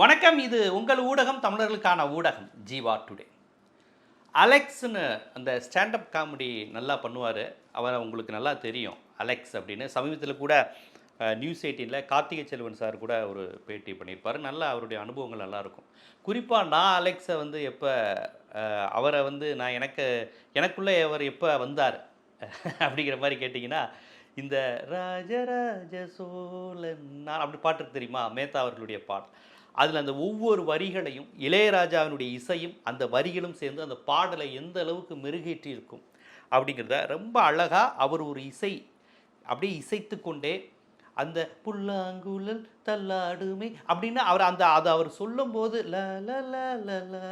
வணக்கம் இது உங்கள் ஊடகம் தமிழர்களுக்கான ஊடகம் ஜீவா டுடே. அலெக்ஸ்னு அந்த ஸ்டாண்டப் காமெடி நல்லா பண்ணுவார். அவரை உங்களுக்கு நல்லா தெரியும் அலெக்ஸ் அப்படின்னு. சமீபத்தில் கூட நியூஸ் எயிட்டீனில் கார்த்திகை செல்வன் சார் கூட ஒரு பேட்டி பண்ணியிருப்பார். நல்லா அவருடைய அனுபவங்கள் நல்லாயிருக்கும் குறிப்பாக நான் அலெக்ஸை வந்து எப்போ அவரை வந்து நான் எனக்கு எனக்குள்ளே அவர் எப்போ வந்தார் அப்படிங்கிற மாதிரி கேட்டிங்கன்னா இந்த ராஜராஜ சோழன் நான் அப்படி பாட்டு தெரியுமா? மேத்தா அவர்களுடைய பாடல். அதில் அந்த ஒவ்வொரு வரிகளையும் இளையராஜாவினுடைய இசையும் அந்த வரிகளும் சேர்ந்து அந்த பாடலை எந்த அளவுக்கு மெருகேற்றி இருக்கும் அப்படிங்கிறத ரொம்ப அழகாக அவர் ஒரு இசை அப்படியே இசைத்து கொண்டே அந்த புல்லாங்குழல் தள்ளாடுமே அப்படின்னு அவர் அந்த அதை அவர் சொல்லும்போது ல ல ல ல ல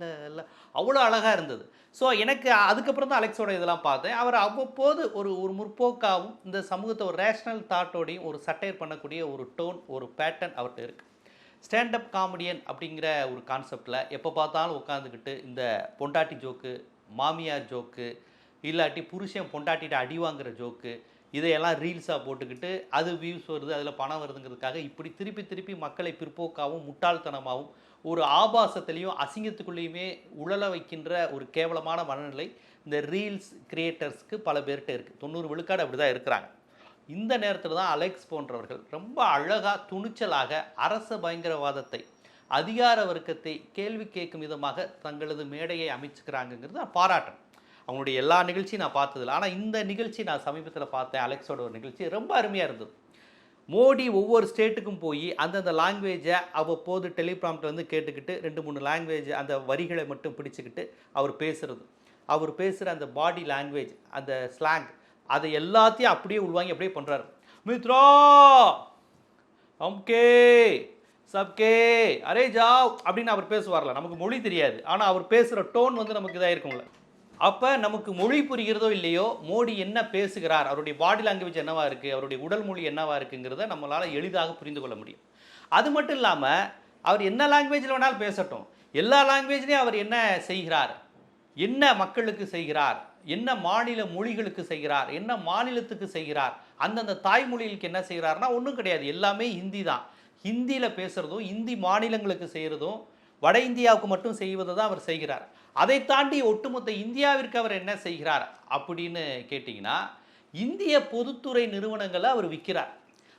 ல ல அவ்வளோ அழகாக இருந்தது. ஸோ எனக்கு அதுக்கப்புறம் தான் அலெக்ஸோட இதெல்லாம் பார்த்தேன். அவர் அவ்வப்போது ஒரு ஒரு முற்போக்காகவும் இந்த சமூகத்தை ஒரு ரேஷ்னல் தாட்டோடையும் ஒரு சட்டையர் பண்ணக்கூடிய ஒரு டோன் ஒரு பேட்டர்ன் அவர்கிட்ட இருக்குது ஸ்டாண்டப் காமெடியன் அப்படிங்கிற ஒரு கான்செப்டில் எப்போ பார்த்தாலும் உட்காந்துக்கிட்டு இந்த பொண்டாட்டி ஜோக்கு மாமியார் ஜோக்கு இல்லாட்டி புருஷன் பொண்டாட்டிகிட்ட அடி வாங்குகிற ஜோக்கு இதையெல்லாம் ரீல்ஸாக போட்டுக்கிட்டு அது வியூஸ் வருது அதில் பணம் வருதுங்கிறதுக்காக இப்படி திருப்பி திருப்பி மக்களை பிற்போக்காகவும் முட்டாள்தனமாகவும் ஒரு ஆபாசத்துலேயும் அசிங்கத்துக்குள்ளேயுமே உழல வைக்கின்ற ஒரு கேவலமான மனநிலை இந்த ரீல்ஸ் கிரியேட்டர்ஸ்க்கு பல பேர்கிட்ட இருக்குது தொண்ணூறு விழுக்காடு அப்படி தான் இருக்கிறாங்க. இந்த நேரத்தில் தான் அலெக்ஸ் போன்றவர்கள் ரொம்ப அழகாக துணிச்சலாக அரச பயங்கரவாதத்தை அதிகார வர்க்கத்தை கேள்வி கேட்கும் விதமாக தங்களது மேடையை அமைச்சுக்கிறாங்கிறது நான் பாராட்டுறேன் அவங்களுடைய எல்லா நிகழ்ச்சியும் நான் பார்த்ததில்லை. ஆனால் இந்த நிகழ்ச்சி நான் சமீபத்தில் பார்த்தேன். அலெக்ஸோட ஒரு நிகழ்ச்சி ரொம்ப அருமையாக இருந்தது. மோடி ஒவ்வொரு ஸ்டேட்டுக்கும் போய் அந்தந்த லாங்குவேஜை அவ்வப்போது டெலிபிராம்ப்ட் வந்து கேட்டுக்கிட்டு ரெண்டு மூணு லாங்குவேஜ் அந்த வரிகளை மட்டும் பிடிச்சிக்கிட்டு அவர் பேசுகிறது அவர் பேசுகிற அந்த பாடி லாங்குவேஜ் அந்த ஸ்லாங் அதை எல்லாத்தையும் அப்படியே உள்வாங்கி அப்படியே பண்ணுறாரு மித்ரா! அம்கே சப்கே! அரே ஜாவ்! அப்படின்னு அவர் பேசுவார்ல நமக்கு மொழி தெரியாது. ஆனால் அவர் பேசுகிற டோன் வந்து நமக்கு இதாக இருக்கும்ல. அப்போ நமக்கு மொழி புரிகிறதோ இல்லையோ மோடி என்ன பேசுகிறார் அவருடைய பாடி லாங்குவேஜ் என்னவா இருக்குது அவருடைய உடல் மொழி என்னவா இருக்குங்கிறத நம்மளால் எளிதாக புரிந்து கொள்ள முடியும். அது மட்டும் இல்லாமல் அவர் என்ன லாங்குவேஜில் வேணாலும் பேசட்டும். எல்லா லாங்குவேஜ்லேயும் அவர் என்ன செய்கிறார்? என்ன மக்களுக்கு செய்கிறார்? என்ன மாநில மொழிகளுக்கு செய்கிறார் என்ன மாநிலத்துக்கு செய்கிறார் அந்தந்த தாய்மொழிகளுக்கு என்ன செய்கிறார்னா ஒன்றும் கிடையாது எல்லாமே ஹிந்தி தான். ஹிந்தியில் பேசுகிறதும் இந்தி மாநிலங்களுக்கு செய்கிறதும் வட இந்தியாவுக்கு மட்டும் செய்வதை தான் அவர் செய்கிறார். அதை தாண்டி ஒட்டுமொத்த இந்தியாவிற்கு அவர் என்ன செய்கிறார் அப்படின்னு கேட்டிங்கன்னா இந்திய பொதுத்துறை நிறுவனங்களை அவர் விற்கிறார்.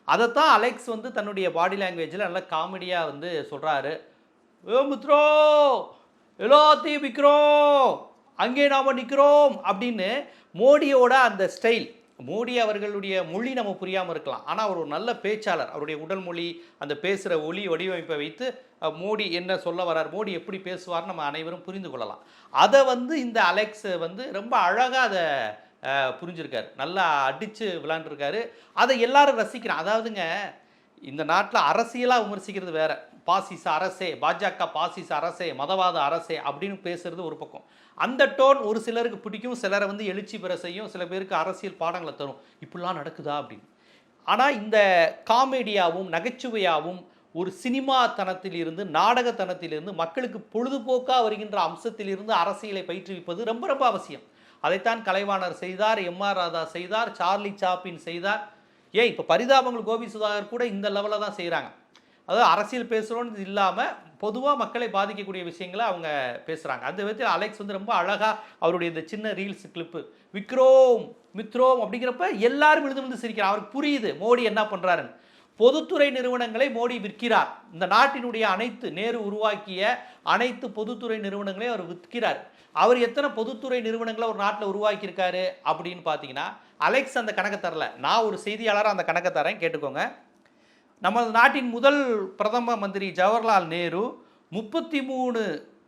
அதைத்தான் அலெக்ஸ் வந்து தன்னுடைய பாடி லாங்குவேஜில் நல்லா காமெடியாக வந்து சொல்கிறாரு ஏ மித்ரோ எல்லாத்தையும் விற்கிறோம் அங்கே நாம் நிற்கிறோம் அப்படின்னு மோடியோட அந்த ஸ்டைல் மோடி அவர்களுடைய மொழி நம்ம புரியாமல் இருக்கலாம். ஆனால் அவர் ஒரு நல்ல பேச்சாளர். அவருடைய உடல் மொழி அந்த பேசுகிற ஒலி வடிவமைப்பை வைத்து மோடி என்ன சொல்ல வரார் மோடி எப்படி பேசுவார் நம்ம அனைவரும் புரிந்து கொள்ளலாம். அதை வந்து இந்த அலெக்ஸ் வந்து ரொம்ப அழகாக அதை அஹ், புரிஞ்சிருக்காரு. நல்லா அடித்து விளாண்டுருக்காரு. அதை எல்லாரும் ரசிக்கிறான் அதாவதுங்க இந்த நாட்டில் அரசியலாக விமர்சிக்கிறது வேறு. பாசிச அரசே பாஜக பாசிச அரசே மதவாத அரசே அப்படின்னு பேசுறது ஒரு பக்கம். அந்த டோன் ஒரு சிலருக்கு பிடிக்கும் சிலரை வந்து எழுச்சி பெற செய்யும் சில பேருக்கு அரசியல் பாடங்களை தரும். இப்படிலாம் நடக்குதா அப்படின்னு. ஆனால் இந்த காமெடியாவும் நகைச்சுவையாகவும் ஒரு சினிமா தனத்தில் இருந்து நாடகத்தனத்திலிருந்து மக்களுக்கு பொழுதுபோக்காக வருகின்ற அம்சத்திலிருந்து அரசியலை பயிற்றுவிப்பது ரொம்ப ரொம்ப அவசியம். அதைத்தான் கலைவாணர் செய்தார் எம் ஆர் ராதா செய்தார் சார்லி சாப்பின் செய்தார். ஏன் இப்போ பரிதாபங்கள் கோபி சுதாகர் கூட இந்த லெவலில் தான் செய்கிறாங்க அதாவது அரசியல் பேசுகிறோன்னு இல்லாமல் பொதுவாக மக்களை பாதிக்கக்கூடிய விஷயங்களை அவங்க பேசுகிறாங்க அந்த விதத்தில் அலெக்ஸ் வந்து ரொம்ப அழகாக அவருடைய இந்த சின்ன ரீல்ஸ் கிளிப்பு விக்ரோம் மித்ரோம் அப்படிங்கிறப்ப எல்லாரும் விழுந்து விழுந்து சிரிக்கிறார் அவருக்கு புரியுது மோடி என்ன பண்ணுறாருன்னு பொதுத்துறை நிறுவனங்களை மோடி விற்கிறார். இந்த நாட்டினுடைய அனைத்து நேரு உருவாக்கிய அனைத்து பொதுத்துறை நிறுவனங்களையும் அவர் விற்கிறார். அவர் எத்தனை பொதுத்துறை நிறுவனங்களை ஒரு நாட்டில் உருவாக்கியிருக்காரு அப்படின்னு பார்த்தீங்கன்னா அலெக்ஸ் அந்த கணக்கை தரல. நான் ஒரு செய்தியாளராக அந்த கணக்கை தரேன் கேட்டுக்கோங்க. நமது நாட்டின் முதல் பிரதம மந்திரி ஜவஹர்லால் நேரு முப்பத்தி மூணு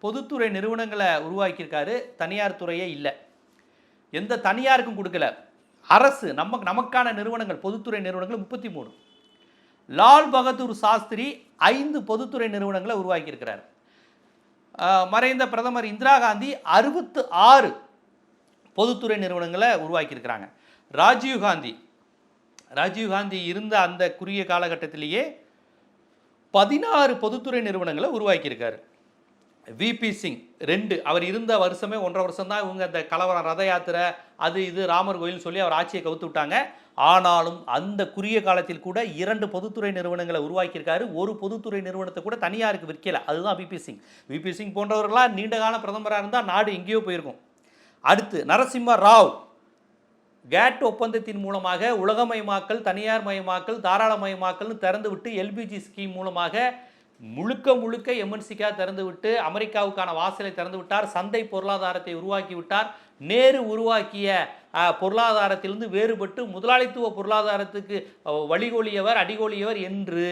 பொதுத்துறை நிறுவனங்களை உருவாக்கியிருக்காரு. தனியார் துறையே இல்லை. எந்த தனியாருக்கும் கொடுக்கல. அரசு நம்ம நமக்கான நிறுவனங்கள் பொதுத்துறை நிறுவனங்கள் முப்பத்தி மூணு லால் பகதூர் சாஸ்திரி ஐந்து பொதுத்துறை நிறுவனங்களை உருவாக்கியிருக்கிறார். மறைந்த பிரதமர் இந்திரா காந்தி அறுபத்து ஆறு பொதுத்துறை நிறுவனங்களை உருவாக்கியிருக்கிறாங்க. ராஜீவ் காந்தி ராஜீவ் காந்தி இருந்த அந்த குறுகிய காலகட்டத்திலேயே பதினாறு பொதுத்துறை நிறுவனங்களை உருவாக்கியிருக்காரு. விபி சிங் ரெண்டு. அவர் இருந்த வருஷமே ஒன்றரை வருஷம் தான் இவங்க அந்த கலவரம் ரத யாத்திரை அது இது ராமர் கோயில் சொல்லி அவர் ஆட்சியை கவுத்து விட்டாங்க. ஆனாலும் அந்த குறுகிய காலத்தில் கூட இரண்டு பொதுத்துறை நிறுவனங்களை உருவாக்கியிருக்காரு. ஒரு பொதுத்துறை நிறுவனத்தை கூட தனியாருக்கு விற்கல. அதுதான் விபி சிங் விபி சிங் போன்றவர்களாக நீண்டகால பிரதமராக இருந்தால் நாடு எங்கேயோ போயிருக்கும். அடுத்து நரசிம்ம ராவ் கேட் ஒப்பந்தத்தின் மூலமாக உலகமயமாக்கல் தனியார் மயமாக்கல் தாராளமயமாக்கல்னு திறந்து விட்டு எல்பிஜி ஸ்கீம் மூலமாக முழுக்க முழுக்க எம்என்சிக்காக திறந்து விட்டு அமெரிக்காவுக்கான வாசலை திறந்து விட்டார். சந்தை பொருளாதாரத்தை உருவாக்கி விட்டார். நேரு உருவாக்கிய பொருளாதாரத்திலிருந்து வேறுபட்டு முதலாளித்துவ பொருளாதாரத்துக்கு வழிகோலியவர் அடிகோலியவர் என்று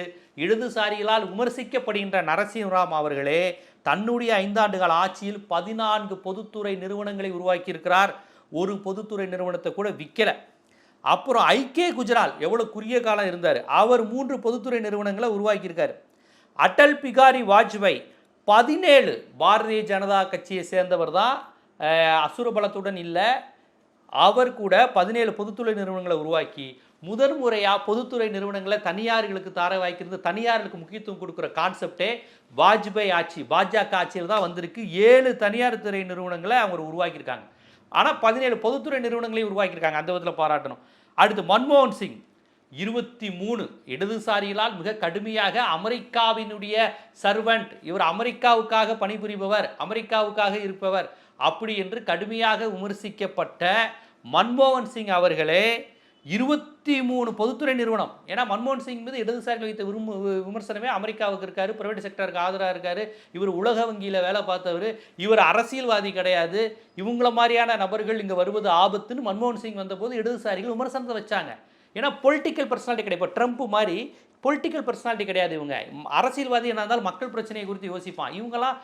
இடதுசாரிகளால் விமர்சிக்கப்படுகின்ற நரசிம்மராம் அவர்களே தன்னுடைய ஐந்தாண்டு கால ஆட்சியில் பதினான்கு பொதுத்துறை நிறுவனங்களை உருவாக்கியிருக்கிறார். ஒரு பொதுத்துறை நிறுவனத்தை கூட விற்கலை அப்புறம் ஐக்கே குஜரால் எவ்வளோ குறுகிய காலம் இருந்தார்? அவர் மூன்று பொதுத்துறை நிறுவனங்களை உருவாக்கியிருக்காரு. அடல் பிகாரி வாஜ்பாய் பதினேழு பாரதிய ஜனதா கட்சியை சேர்ந்தவர் தான் அசுரபலத்துடன் இல்லை. அவர் கூட பதினேழு பொதுத்துறை நிறுவனங்களை உருவாக்கி முதன் முறையாக பொதுத்துறை நிறுவனங்களை தனியார்களுக்கு தார வாய்க்கிறது தனியார்களுக்கு முக்கியத்துவம் கொடுக்குற கான்செப்டே வாஜ்பாய் ஆட்சி பாஜக ஆட்சியில் தான் வந்திருக்கு. ஏழு தனியார் துறை நிறுவனங்களை அவங்க உருவாக்கியிருக்காங்க. ஆனால் பதினேழு பொதுத்துறை நிறுவனங்களையும் உருவாக்கியிருக்காங்க. அந்த விதத்தில் பாராட்டணும். அடுத்து மன்மோகன் சிங். இருபத்தி மூணு இடதுசாரிகளால் மிக கடுமையாக அமெரிக்காவினுடைய சர்வெண்ட் இவர் அமெரிக்காவுக்காக பணிபுரிபவர் அமெரிக்காவுக்காக இருப்பவர் அப்படி என்று கடுமையாக விமர்சிக்கப்பட்ட மன்மோகன் சிங் அவர்களே இருபத்தி மூணு பொதுத்துறை நிறுவனம். ஏன்னா மன்மோகன் சிங் மீது இடதுசாரிகள் வைத்த விரும்பு விமர்சனமே அமெரிக்காவுக்கு இருக்காரு பிரைவேட் செக்டருக்கு ஆதரவாக இருக்காரு. இவர் உலக வங்கியில் வேலை பார்த்தவர். இவர் அரசியல்வாதி கிடையாது. இவங்கள மாதிரியான நபர்கள் இங்கே வருவது ஆபத்துன்னு மன்மோகன் சிங் வந்தபோது இடதுசாரிகள் விமர்சனத்தை வச்சாங்க. ஏன்னா பொலிட்டிக்கல் பர்சனாலிட்டி கிடையாது. இப்போ ட்ரம்ப் மாதிரி பொலிட்டிக்கல் பர்சனாலிட்டி கிடையாது இவங்க. அரசியல்வாதி என்ன இருந்தாலும் மக்கள் பிரச்சனையை குறித்து யோசிப்பான். இவங்கெல்லாம்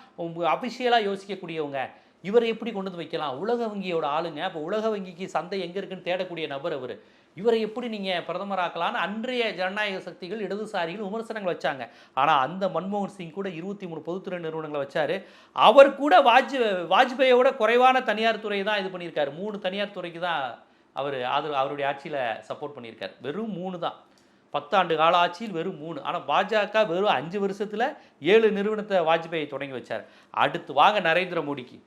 அபிஷியலாக யோசிக்கக்கூடியவங்க. இவரை எப்படி கொண்டு வந்து வைக்கலாம்? உலக வங்கியோட ஆளுங்க. அப்போ உலக வங்கிக்கு சந்தை எங்கே இருக்குன்னு தேடக்கூடிய நபர் அவர். இவரை எப்படி நீங்கள் பிரதமராக்கலான்னு அன்றைய ஜனநாயக சக்திகள் இடதுசாரிகள் விமர்சனங்கள் வச்சாங்க. ஆனால் அந்த மன்மோகன் சிங் கூட இருபத்தி மூணு பொதுத்துறை நிறுவனங்களை வச்சார். அவர் கூட வாஜ் வாஜ்பேயோட குறைவான தனியார் துறை தான் இது பண்ணியிருக்காரு. மூணு தனியார் துறைக்கு தான் அவர் ஆதரவு அவருடைய ஆட்சியில் சப்போர்ட் பண்ணியிருக்கார். வெறும் மூணு தான். பத்தாண்டு கால ஆட்சியில் வெறும் மூணு. ஆனால் பாஜக வெறும் அஞ்சு வருஷத்தில் ஏழு நிறுவனத்தை வாஜ்பாய் தொடங்கி வச்சார். அடுத்து வாங்க நரேந்திர மோடிக்கு.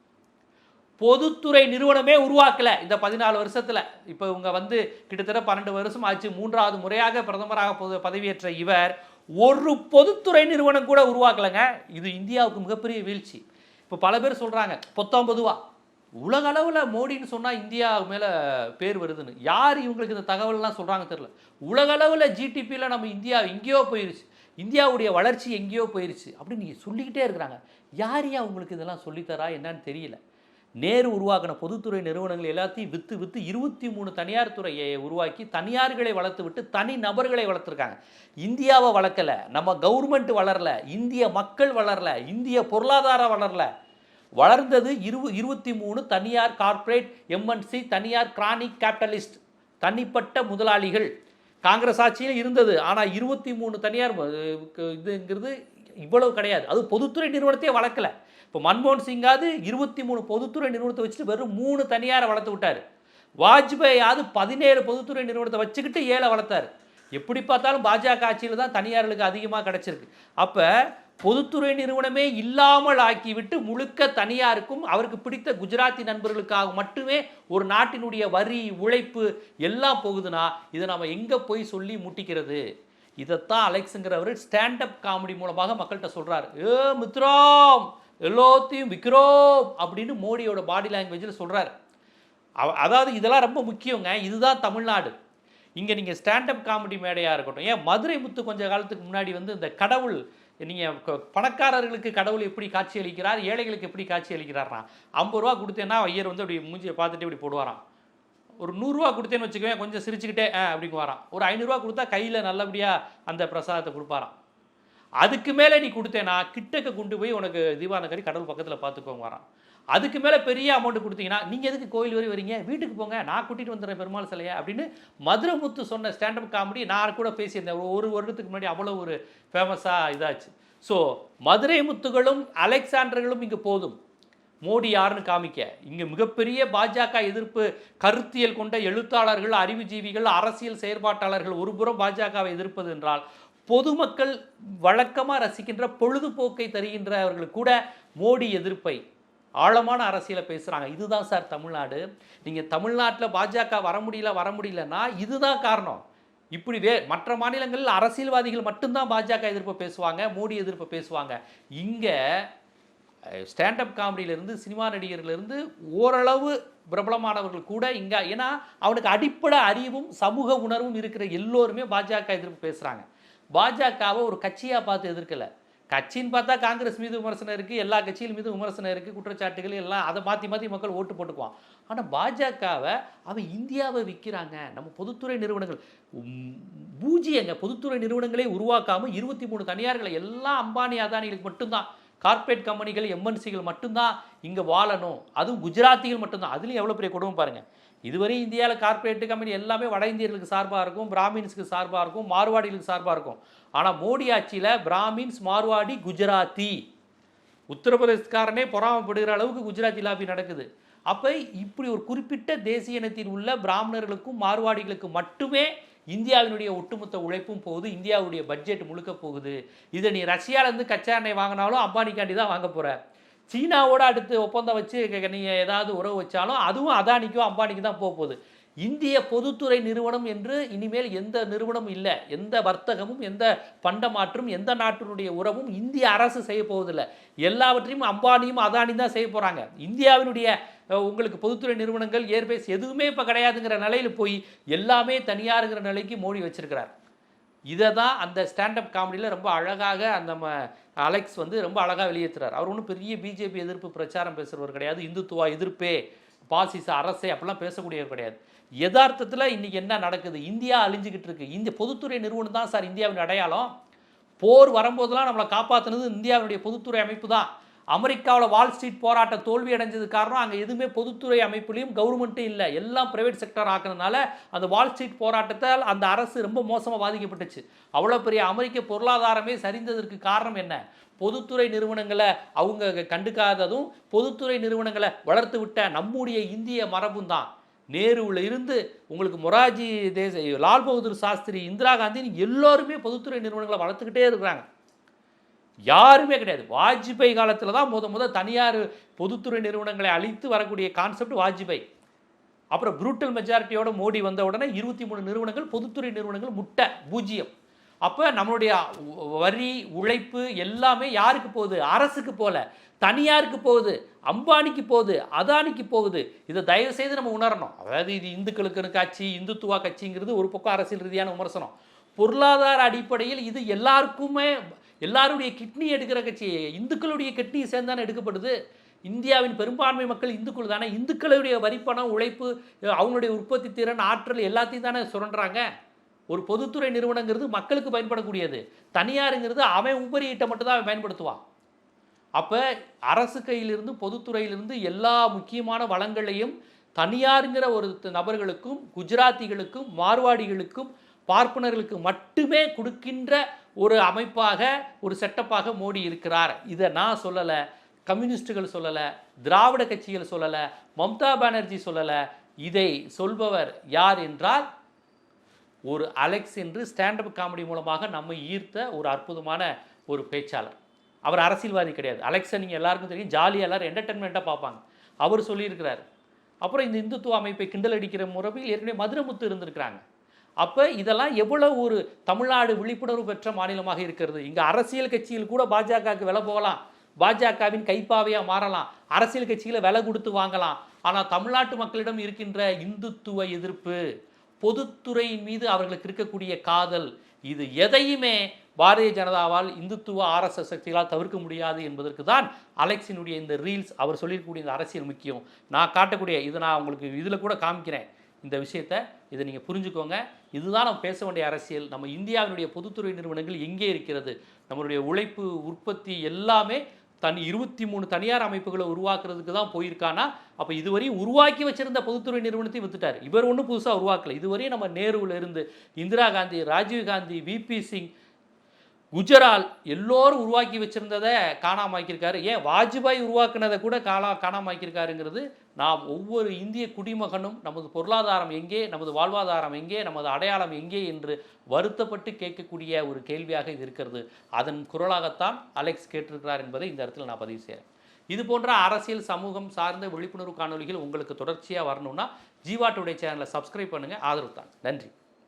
பொதுத்துறை நிறுவனமே உருவாக்கல இந்த பதினாலு வருஷத்துல. இப்போ இவங்க வந்து கிட்டத்தட்ட பன்னெண்டு வருஷம் ஆச்சு. மூன்றாவது முறையாக பிரதமராக பதவியேற்ற இவர் ஒரு பொதுத்துறை நிறுவனம் கூட உருவாக்கலைங்க. இது இந்தியாவுக்கு மிகப்பெரிய வீழ்ச்சி. இப்போ பல பேர் சொல்கிறாங்க பொத்தொம்பதுவா உலக அளவில் மோடின்னு சொன்னால் இந்தியா மேலே பேர் வருதுன்னு. யார் இவங்களுக்கு இந்த தகவல்லாம் சொல்கிறாங்க தெரியல. உலக அளவில் ஜிடிபியில் நம்ம இந்தியா எங்கேயோ போயிருச்சு. இந்தியாவுடைய வளர்ச்சி எங்கேயோ போயிருச்சு. அப்படின்னு நீங்கள் சொல்லிக்கிட்டே இருக்கிறாங்க. யார் ஏன் உங்களுக்கு இதெல்லாம் சொல்லித்தரா? என்னன்னு தெரியல. நேரு உருவாக்கின பொதுத்துறை நிறுவனங்கள் எல்லாத்தையும் விற்று விற்று இருபத்தி மூணு தனியார் துறையை உருவாக்கி தனியார்களை வளர்த்து விட்டு தனி நபர்களை வளர்த்துருக்காங்க. இந்தியாவை வளர்க்கல நம்ம கவர்மெண்ட் வளரல இந்திய மக்கள் வளரல இந்திய பொருளாதாரம் வளரல. வளர்ந்தது இரு இருபத்தி மூணு தனியார் கார்ப்பரேட் எம்என்சி தனியார் கிரானிக் கேபிட்டலிஸ்ட் தனிப்பட்ட முதலாளிகள். காங்கிரஸ் ஆட்சியில் இருந்தது ஆனால் இருபத்தி மூணு தனியார் இதுங்கிறது இவ்வளவு கிடையாது. அது பொதுத்துறை நிறுவனத்தையே வளர்க்கல. இப்போ மன்மோகன் சிங்காவது இருபத்தி மூணு பொதுத்துறை நிறுவனத்தை வச்சுட்டு வெறும் மூணு தனியாரை வளர்த்து விட்டார். வாஜ்பாயாவது பதினேழு பொதுத்துறை நிறுவனத்தை வச்சுக்கிட்டு ஏழை வளர்த்தார். எப்படி பார்த்தாலும் பாஜக ஆட்சியில் தான் தனியார்களுக்கு அதிகமாக கிடைச்சிருக்கு. அப்போ பொதுத்துறை நிறுவனமே இல்லாமல் ஆக்கிவிட்டு முழுக்க தனியாருக்கும் அவருக்கு பிடித்த குஜராத்தி நண்பர்களுக்காக மட்டுமே ஒரு நாட்டினுடைய வரி உழைப்பு எல்லாம் போகுதுன்னா இதை நம்ம எங்கே போய் சொல்லி முட்டிக்கிறது? இதைத்தான் அலெக்ஸுங்கிறவர் ஸ்டாண்டப் காமெடி மூலமாக மக்கள்கிட்ட சொல்கிறார் ஏ மித்ரோம் எல்லாத்தையும் விற்கிறோம் அப்படின்னு மோடியோட பாடி லாங்குவேஜில் சொல்கிறார் அவ- அதாவது இதெல்லாம் ரொம்ப முக்கியங்க. இதுதான் தமிழ்நாடு. இங்கே நீங்கள் ஸ்டாண்டப் காமெடி மேடையாக இருக்கட்டும் ஏன் மதுரை முத்து கொஞ்ச காலத்துக்கு முன்னாடி வந்து இந்த கடவுள் நீங்கள் பணக்காரர்களுக்கு கடவுள் எப்படி காட்சி அளிக்கிறார் ஏழைகளுக்கு எப்படி காட்சி அளிக்கிறார்னா ஐம்பது ரூபா கொடுத்தேன்னா ஐயர் வந்து அப்படி மூஞ்சியை பார்த்துட்டு இப்படி போடுவாராம். ஒரு நூறுரூவா கொடுத்தேன்னு வச்சுக்கோங்க கொஞ்சம் சிரிச்சுக்கிட்டே ஆ அப்படிங்க ஒரு ஐநூறுரூவா கொடுத்தா கையில் நல்லபடியாக அந்த பிரசாதத்தை கொடுப்பாராம். அதுக்கு மேலே நீ கொடுத்தேனா கிட்டக்க கொண்டு போய் உனக்கு தீபாவளி கடவுள் பக்கத்தில் பார்த்துக்கோங்க வரான். அதுக்கு மேலே பெரிய அமௌண்ட் கொடுத்தீங்கன்னா நீங்கள் எதுக்கு கோயில் வரை வரீங்க? வீட்டுக்கு போங்க நான் கூட்டிகிட்டு வந்துடுறேன் பெருமாள் சிலையை அப்படின்னு மதுரை முத்து சொன்ன ஸ்டாண்டப் காமெடி நான் கூட பேசியிருந்தேன். ஒரு- ஒரு வருடத்துக்கு முன்னாடி அவ்வளோ ஒரு ஃபேமஸாக இதாச்சு. ஸோ மதுரை முத்துகளும் அலெக்சாண்டர்களும் இங்கே போதும். மோடி யாருன்னு காமிக்க. இங்கே மிகப்பெரிய பாஜக எதிர்ப்பு கருத்தியல் கொண்ட எழுத்தாளர்கள் அறிவுஜீவிகள் அரசியல் செயற்பாட்டாளர்கள் ஒருபுறம் பாஜகவை எதிர்ப்பது என்றால் பொதுமக்கள் வழக்கமாக ரசிக்கின்ற பொழுதுபோக்கை தருகின்றவர்கள் கூட மோடி எதிர்ப்பை ஆழமான அரசியலை பேசுகிறாங்க இதுதான் சார் தமிழ்நாடு. நீங்கள் தமிழ்நாட்டில் பாஜக வர முடியல வர முடியலன்னா இதுதான் காரணம். இப்படி வே மற்ற மாநிலங்களில் அரசியல்வாதிகள் மட்டும்தான் பாஜக எதிர்ப்பு பேசுவாங்க மோடி எதிர்ப்பு பேசுவாங்க. இங்கே ஸ்டாண்டப் காமெடியிலேருந்து சினிமா நடிகர்லேருந்து ஓரளவு பிரபலமானவர்கள் கூட இங்கே ஏன்னா அவனுக்கு அடிப்படை அறிவும் சமூக உணர்வும் இருக்கிற எல்லோருமே பாஜக எதிர்ப்பு பேசுகிறாங்க பாஜகவை ஒரு கட்சியாக பார்த்து எதிர்க்கலை. கட்சின்னு பார்த்தா காங்கிரஸ் மீது விமர்சனம் இருக்குது எல்லா கட்சியில் மீது விமர்சனம் இருக்குது குற்றச்சாட்டுகள் எல்லாம் அதை மாற்றி மாற்றி மக்கள் ஓட்டு போட்டுக்குவான். ஆனால் பாஜகவை அவன் இந்தியாவை விற்கிறாங்க நம்ம பொதுத்துறை நிறுவனங்கள் உம், பூஜ்ஜியங்க பொதுத்துறை நிறுவனங்களே உருவாக்காமல் இருபத்தி மூணு தனியார்களை எல்லாம் அம்பானி அதானிகளுக்கு மட்டும்தான் கார்ப்பரேட் கம்பெனிகள் எம்என்சிகள் மட்டும்தான் இங்கே வாழணும். அதுவும் குஜராத்திகள் மட்டும்தான். அதுலேயும் எவ்வளோ பெரிய குடும்பம் பாருங்கள் இதுவரை இந்தியாவில் கார்ப்பரேட் கம்பெனி எல்லாமே வட இந்தியர்களுக்கு சார்பாக இருக்கும் பிராமின்ஸுக்கு சார்பாக இருக்கும் மார்வாடிகளுக்கு சார்பாக இருக்கும். ஆனால் மோடி ஆட்சியில் பிராமின்ஸ் மார்வாடி குஜராத்தி. உத்தரப்பிரதேசக்காரனே பொறாமப்படுகிற அளவுக்கு குஜராத்தி லாபி நடக்குது. அப்போ இப்படி ஒரு குறிப்பிட்ட தேசிய இனத்தில் உள்ள பிராமணர்களுக்கும் மார்வாடிகளுக்கும் மட்டுமே இந்தியாவினுடைய ஒட்டுமொத்த உழைப்பும் போகுது இந்தியாவுடைய பட்ஜெட் முழுக்க போகுது. இதை நீ ரஷ்யாவிலேருந்து கச்சா எண்ணெய் வாங்கினாலும் அம்பானிக்காண்டி தான் வாங்க போகிற சீனாவோட அடுத்து ஒப்பந்தம் வச்சு நீங்கள் ஏதாவது உறவு வச்சாலும் அதுவும் அதானிக்கும் அம்பானிக்கு தான் போக போகுது. இந்திய பொதுத்துறை நிறுவனம் என்று இனிமேல் எந்த நிறுவனமும் இல்லை. எந்த வர்த்தகமும் எந்த பண்டமாற்றும் எந்த நாட்டினுடைய உறவும் இந்திய அரசு செய்ய போவதில்லை. எல்லாவற்றையும் அம்பானியும் அதானி தான் செய்ய போகிறாங்க இந்தியாவினுடைய உங்களுக்கு பொதுத்துறை நிறுவனங்கள் ஏர்பேஸ் எதுவுமே இப்போ கிடையாதுங்கிற நிலையில் போய் எல்லாமே தனியாருங்கிற நிலைக்கு மோடி வச்சிருக்கிறார். இதை தான் அந்த ஸ்டாண்டப் காமெடியில் ரொம்ப அழகாக அந்த ம அலெக்ஸ் வந்து ரொம்ப அழகாக வெளியேற்றுறார் அவர் ஒன்றும் பெரிய பிஜேபி எதிர்ப்பு பிரச்சாரம் பேசுகிறவர் கிடையாது. இந்துத்துவா எதிர்ப்பே பாசிச அரசே அப்படிலாம் பேசக்கூடியவர் கிடையாது. யதார்த்தத்தில் இன்றைக்கி என்ன நடக்குது? இந்தியா அழிஞ்சிக்கிட்டு இருக்குது இந்த பொதுத்துறை நிறுவனம் தான் சார் இந்தியாவின் அடையாளம். போர் வரும்போதெல்லாம் நம்மளை காப்பாற்றினது இந்தியாவுடைய பொதுத்துறை அமைப்பு தான். அமெரிக்காவில் வால் ஸ்ட்ரீட் போராட்டம் தோல்வி அடைஞ்சது காரணம் அங்கே எதுவுமே பொதுத்துறை அமைப்புலையும் கவர்மெண்ட்டும் இல்லை. எல்லாம் பிரைவேட் செக்டர் ஆக்குறதுனால அந்த வால் ஸ்ட்ரீட் போராட்டத்தால் அந்த அரசு ரொம்ப மோசமாக பாதிக்கப்பட்டுச்சு. அவ்வளோ பெரிய அமெரிக்க பொருளாதாரமே சரிந்ததற்கு காரணம் என்ன? பொதுத்துறை நிறுவனங்களை அவங்க கண்டுக்காததும் பொதுத்துறை நிறுவனங்களை வளர்த்து விட்ட நம்முடைய இந்திய மரபும் தான். நேருவில் இருந்து உங்களுக்கு மொராஜி தேச லால் பகதூர் சாஸ்திரி இந்திரா காந்தின்னு எல்லோருமே பொதுத்துறை நிறுவனங்களை வளர்த்துக்கிட்டே இருக்கிறாங்க. யாருமே கிடையாது. வாஜ்பாய் காலத்தில் தான் முத முத தனியார் பொதுத்துறை நிறுவனங்களை அழித்து வரக்கூடிய கான்செப்ட் வாஜ்பாய். அப்புறம் புரூட்டல் மெஜாரிட்டியோட மோடி வந்த உடனே இருபத்தி மூணு நிறுவனங்கள் பொதுத்துறை நிறுவனங்கள் முட்டை பூஜ்ஜியம். அப்போ நம்மளுடைய வரி உழைப்பு எல்லாமே யாருக்கு போகுது? அரசுக்கு போல. தனியாருக்கு போகுது அம்பானிக்கு போகுது அதானிக்கு போகுது. இதை தயவு செய்து நம்ம உணரணும். அதாவது இது இந்துக்களுக்குன்னு கட்சி இந்துத்துவா கட்சிங்கிறது ஒரு பக்கம் அரசியல் ரீதியான விமர்சனம். பொருளாதார அடிப்படையில் இது எல்லாருக்குமே எல்லாருடைய கிட்னி எடுக்கிற கட்சி இந்துக்களுடைய கிட்னி சேர்ந்தானே எடுக்கப்படுது. இந்தியாவின் பெரும்பான்மை மக்கள் இந்துக்கள் தானே. இந்துக்களுடைய வரிப்பணம் உழைப்பு அவங்களுடைய உற்பத்தி திறன் ஆற்றல் எல்லாத்தையும் தானே சுரண்டுறாங்க. ஒரு பொதுத்துறை நிறுவனங்கிறது மக்களுக்கு பயன்படக்கூடியது. தனியாருங்கிறது அவன் உபரியிட்ட மட்டும்தான் அவன் பயன்படுத்துவான். அப்போ அரசு கையிலிருந்து பொதுத்துறையிலிருந்து எல்லா முக்கியமான வளங்களையும் தனியாருங்கிற ஒரு த- நபர்களுக்கும் குஜராத்திகளுக்கும் மார்வாடிகளுக்கும் பார்ப்பனர்களுக்கு மட்டுமே கொடுக்கின்ற ஒரு அமைப்பாக ஒரு செட்டப்பாக மோடி இருக்கிறார். இதை நான் சொல்லலை கம்யூனிஸ்டுகள் சொல்லலை திராவிட கட்சிகள் சொல்லலை மம்தா பானர்ஜி சொல்லலை. இதை சொல்பவர் யார் என்றால் ஒரு அலெக்ஸ் என்று ஸ்டாண்டப் காமெடி மூலமாக நம்மை ஈர்த்த ஒரு அற்புதமான ஒரு பேச்சாளர். அவர் அரசியல்வாதி கிடையாது. அலெக்ஸை நீங்கள் எல்லாருக்கும் தெரியும். ஜாலியாக எல்லாரும் என்டர்டெயின்மெண்ட்டாக பார்ப்பாங்க. அவர் சொல்லியிருக்கிறார். அப்புறம் இந்த இந்துத்துவ அமைப்பை கிண்டல் அடிக்கிற முறையில் ஏற்கனவே மதுரமுத்து இருந்திருக்கிறாங்க. அப்போ இதெல்லாம் எவ்வளோ ஒரு தமிழ்நாடு விழிப்புணர்வு பெற்ற மாநிலமாக இருக்கிறது? இங்கே அரசியல் கட்சியில் கூட பாஜகவுக்கு விலை போகலாம். பாஜகவின் கைப்பாவையாக மாறலாம். அரசியல் கட்சிகளை விலை கொடுத்து வாங்கலாம். ஆனால் தமிழ்நாட்டு மக்களிடம் இருக்கின்ற இந்துத்துவ எதிர்ப்பு பொதுத்துறையின் மீது அவர்களுக்கு இருக்கக்கூடிய காதல் இது எதையுமே பாரதிய ஜனதாவால் இந்துத்துவ ஆர்எஸ்எஸ் சக்திகளால் தவிர்க்க முடியாது என்பதற்கு தான் அலெக்ஸினுடைய இந்த ரீல்ஸ் அவர் சொல்லியிருக்கக்கூடிய இந்த அரசியல் முக்கியம். நான் காட்டக்கூடிய இதை நான் உங்களுக்கு இதில் கூட காமிக்கிறேன். இந்த விஷயத்தை இதை நீங்கள் புரிஞ்சுக்கோங்க. இதுதான் நம்ம பேச வேண்டிய அரசியல். நம்ம இந்தியாவினுடைய பொதுத்துறை நிறுவனங்கள் எங்கே இருக்கிறது? நம்மளுடைய உழைப்பு உற்பத்தி எல்லாமே தன் இருபத்தி மூணு தனியார் அமைப்புகளை உருவாக்குறதுக்கு தான் போயிருக்கானா? அப்போ இதுவரையும் உருவாக்கி வச்சிருந்த பொதுத்துறை நிறுவனத்தையும் வித்துட்டார். இவர் ஒன்றும் புதுசாக உருவாக்கல. இதுவரையும் நம்ம நேருவில் இருந்து இந்திரா காந்தி ராஜீவ் காந்தி விபி சிங் குஜரால் எல்லோரும் உருவாக்கி வச்சிருந்ததை காணாமாக்கியிருக்காரு ஏன் வாஜ்பாய் உருவாக்குனதை கூட காணா காணாமாக்கியிருக்காருங்கிறது நாம் ஒவ்வொரு இந்திய குடிமகனும் நமது பொருளாதாரம் எங்கே நமது வாழ்வாதாரம் எங்கே நமது அடையாளம் எங்கே என்று வருத்தப்பட்டு கேட்கக்கூடிய ஒரு கேள்வியாக இது இருக்கிறது. அதன் குரலாகத்தான் அலெக்ஸ் கேட்டிருக்கிறார் என்பதை இந்த இடத்துல நான் பதிவு செய்கிறேன் இது போன்ற அரசியல் சமூகம் சார்ந்த விழிப்புணர்வு காணொலிகள் உங்களுக்கு தொடர்ச்சியாக வரணும்னா ஜீவா டுடே சேனலை சப்ஸ்கிரைப் பண்ணுங்கள் ஆதரவு தான். நன்றி.